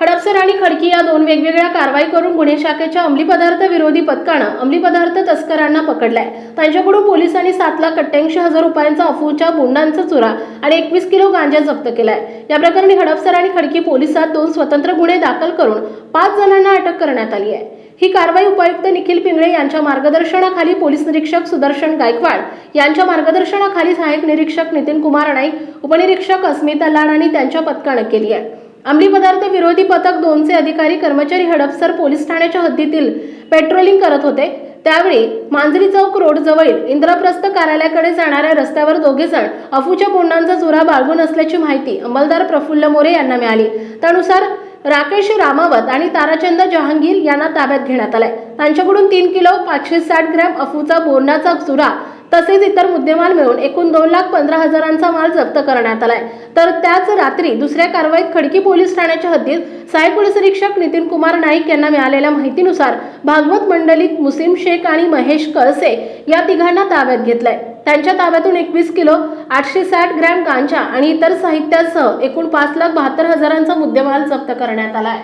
हडपसर आणि खडकी या दोन वेगवेगळ्या कारवाई करून गुन्हे शाखेच्या अंमली पदार्थ विरोधी पथकानं अंमली पदार्थ तस्करांना पकडलाय. त्यांच्याकडून पोलिसांनी सात लाख अठ्ठ्याऐंशी हजार रुपयांचा अफूच्या बोंडांचा चुरा आणि एकवीस किलो गांजा जप्त केलाय. या प्रकरणी हडपसर आणि खडकी पोलिसात दोन स्वतंत्र गुन्हे दाखल करून पाच जणांना अटक करण्यात आली आहे. ही कारवाई उपायुक्त निखिल पिंगळे यांच्या मार्गदर्शनाखाली पोलीस निरीक्षक सुदर्शन गायकवाड यांच्या मार्गदर्शनाखाली सहाय्यक निरीक्षक नितीन कुमार नाईक उपनिरीक्षक अस्मिता लाड आणि त्यांच्या पथकानं केली आहे. अंमली पदार्थ विरोधी पथक दोनचे अधिकारी कर्मचारी हडपसर पोलीस ठाण्याच्या हद्दीतील पेट्रोलिंग करत होते. त्यावेळी मांजरी चौक रोड जवळील इंद्रप्रस्थ कार्यालयाकडे जाणाऱ्या रस्त्यावर दोघे जण अफूच्या बोंडांचा जुरा बाळगून असल्याची माहिती अंमलदार प्रफुल्ल मोरे यांना मिळाली. त्यानुसार राकेश रामावत आणि ताराचंद जहांगीर यांना ताब्यात घेण्यात आलाय. त्यांच्याकडून तीन किलो पाचशे साठ ग्रॅम अफूचा बोंडाचा चुरा तसेच इतर मुद्देमाल मिळून एकूण दोन लाख पंधरा हजारांचा माल जप्त करण्यात आलाय. तर त्याच रात्री दुसऱ्या कारवाईत खडकी पोलीस ठाण्याच्या हद्दीत सहाय्यक पोलीस निरीक्षक नितीन कुमार नाईक यांना मिळालेल्या माहितीनुसार भागवत मंडलिक मुसीम शेख आणि महेश कळसे या तिघांना ताब्यात घेतलंय. त्यांच्या ताब्यातून एकवीस किलो आठशे साठ ग्रॅम गांजा आणि इतर साहित्यासह एकूण पाच लाख बहात्तर हजारांचा मुद्देमाल जप्त करण्यात आलाय.